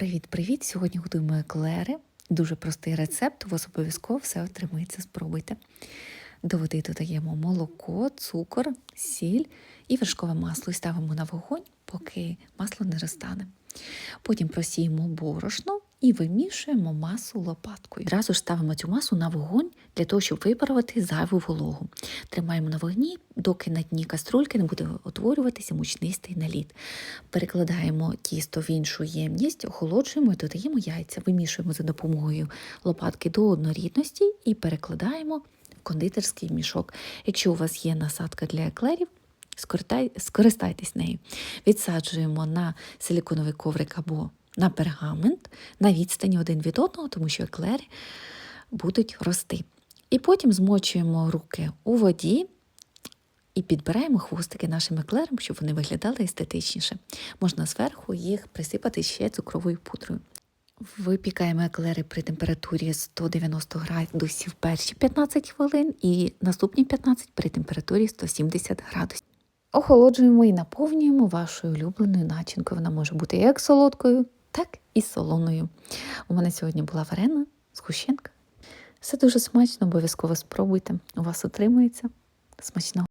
Привіт-привіт! Сьогодні готуємо еклери. Дуже простий рецепт, у вас обов'язково все отримається. Спробуйте. До води додаємо молоко, цукор, сіль і вершкове масло і ставимо на вогонь, поки масло не розтане. Потім просіємо борошно і вимішуємо масу лопаткою. Одразу ж ставимо цю масу на вогонь для того, щоб випарувати зайву вологу. Тримаємо на вогні, доки на дні каструльки не буде утворюватися мучнистий наліт. Перекладаємо тісто в іншу ємність, охолоджуємо і додаємо яйця, вимішуємо за допомогою лопатки до однорідності і перекладаємо в кондитерський мішок. Якщо у вас є насадка для еклерів, скористайтесь нею. Відсаджуємо на силіконовий коврик або на пергамент на відстані один від одного, тому що еклери будуть рости. І потім змочуємо руки у воді і підбираємо хвостики нашим еклерам, щоб вони виглядали естетичніше. Можна зверху їх присипати ще цукровою пудрою. Випікаємо еклери при температурі 190 градусів перші 15 хвилин і наступні 15 при температурі 170 градусів. Охолоджуємо і наповнюємо вашою улюбленою начинкою. Вона може бути як солодкою, так і солоною. У мене сьогодні була варена згущенка. Все дуже смачно, обов'язково спробуйте. У вас отримується смачного.